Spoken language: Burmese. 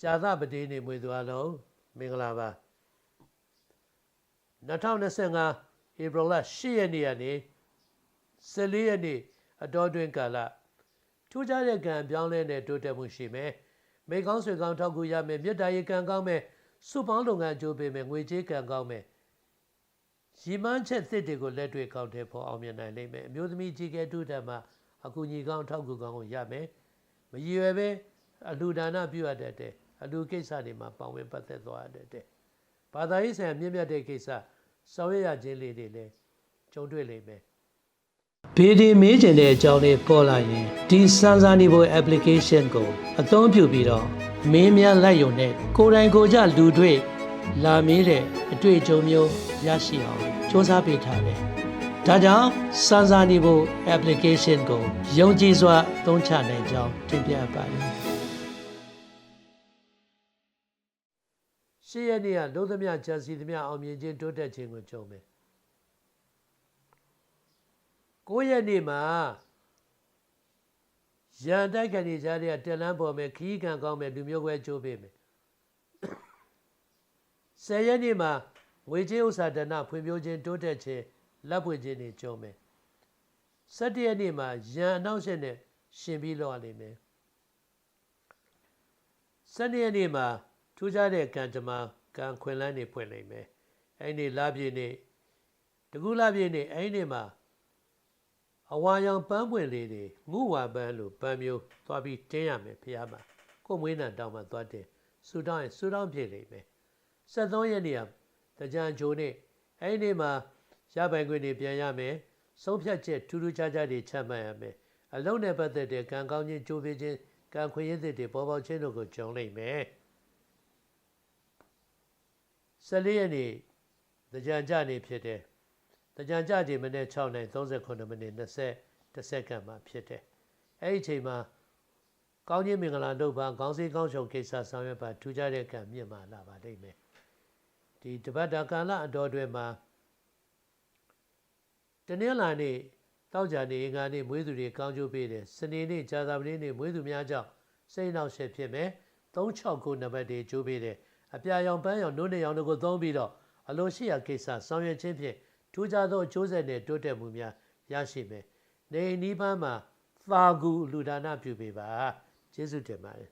ဇာသပတိနေမွေသူအလုံးမင်္ဂလာပါ2025ဧပြီလ10ရက်နေ့ကနေ14ရက်နေ့အတော်တွင်ကာလထူးခြားတဲ့ကံအပြောင်းလဲနဲ့တိုးတက်မှုရှိမယ်မိကောင်းဆွေကောင်းထောက်ကူရမယ်မြတ်တာရေကံကောင်းမယ်စုပေါင်းလုပ်ငန်းအကျိုးပေးမယ်ငွေကြေးကံကောင်းမယ်ရီမန်းချက်သစ်တွေကိုလက်တွေ့ကောက်တဲ့ဖို့အောင်မြင်နိုင်လိမ့်မယ်အမျိုးသမီးကြီးကဲတူတက်မှာအကူညီကောင်းထောက်ကူကောင်းကိုရမယ်မရည်ရွယ်ပဲအလူဒါနပြုရတဲ့တဲ့ အလူကိစ္စတွေမှာပါဝင်ပတ်သက်သွားရတဲ့ဘာသာရေးဆိုင်ရာမြင့်မြတ်တဲ့ကိစ္စဆောင်ရွက်ရခြင်းလေးတွေလည်းကြုံတွေ့လိမ့်မယ်ဘေဒီမေးကျင်တဲ့အကြောင်းလေးပေါ်လာရင်ဒီစမ်းစာနေဖို့ application ကိုအသုံးပြုပြီးတော့မင်းများလိုက်ရုံနဲ့ကိုယ်တိုင်ကိုယ်ကြလူတွေ့လာမေးတဲ့အတွေ့အကြုံမျိုးရရှိအောင်စ조사ပေးထားတယ်။ဒါကြောင့်စမ်းစာနေဖို့ application ကိုယုံကြည်စွာသုံးချနိုင်ကြောင်းတင်ပြပါတယ်။ ရှေ့ရက်နေ့ကလုံးသမျှဂျန်စီသမျှအောင်မြင်ခြင်းတိုးတက်ခြင်းကိုကြုံမယ်။9ရက်နေ့မှာရန်တိုက်ခံနေကြတဲ့တက်လန်းပေါ်မယ်ခီးကန်ကောင်းမယ်လူမျိုးကွဲကြိုးပေးမယ်။10ရက်နေ့မှာငွေကြေးဥစ္စာဒဏဖွံ့ဖြိုးခြင်းတိုးတက်ခြင်းလက်ပွင့်ခြင်းတွေကြုံမယ်။17ရက်နေ့မှာရန်အနောက်ရှက်နဲ့ရှင်ပြီးလောက်ရလိမ့်မယ်။12ရက်နေ့မှာ ထူးခြားတဲ့ကံကြမ္မာကံခွင်လန်းတွေဖွင့်လိမ့်မယ်။အဲ့ဒီလပြည့်နေ့တကူလပြည့်နေ့အဲ့ဒီနေ့မှာအဝါရောင်ပန်းပွင့်လေးတွေငုဝါပန်းလိုပန်းမျိုးသွားပြီးတင်းရမယ်ဖះမှာကိုမွေးနံတောင်းမှသွားတင်ဆူတောင်းရင်ဆူတောင်းပြည့်လိမ့်မယ်73ရက်နေ့ကတကြံဂျိုနေ့အဲ့ဒီနေ့မှာရပိုင်ခွင့်တွေပြန်ရမယ်ဆုံးဖြတ်ချက်ထူးထူးခြားခြားတွေချမှတ်ရမယ်အလုံးနဲ့ပတ်သက်တဲ့ကံကောင်းခြင်းကြိုးပေးခြင်းကံခွင့်ရည်တွေပေါ်ပေါက်ခြင်းတို့ကိုကြုံလိမ့်မယ် 14ရက်နေ့တကြံကြနေ့ဖြစ်တဲ့တကြံကြချိန်မိနစ်6နိုင်38မိနစ်20 10စက္ကန့်မှာဖြစ်တယ်။အဲ့ဒီအချိန်မှာကောင်းခြင်းမင်္ဂလာတို့ပါခေါင်းစည်းကောင်းရှုံကိစ္စဆောင်ရွက်ပါထူးခြားတဲ့ကံမြင့်မာလာပါလိမ့်မယ်။ဒီတပတ်တာကာလအတော်တွင်မှာတနင်္လာနေ့တောက်ကြနေအင်္ဂါနေ့မွေးသူတွေကောင်းကျိုးပေးတယ်။စနေနေ့ကြာသပတေးနေ့မွေးသူများကြောင့်စိတ်နှောက်ရှက်ဖြစ်မယ်။369နံပါတ်တွေကျိုးပေးတယ်။ အပြာရောင်ပန်းရောင်နိုးနေရောင်တို့ကိုသုံးပြီးတော့အလိုရှိရာကိစ္စဆောင်ရွက်ခြင်းဖြင့်ထူးခြားသောအကျိုးဆက်နဲ့တိုးတက်မှုများရရှိမယ်။နေနီးပန်းမှာသာကူလူဒါနပြုပေးပါကျေးဇူးတင်ပါတယ်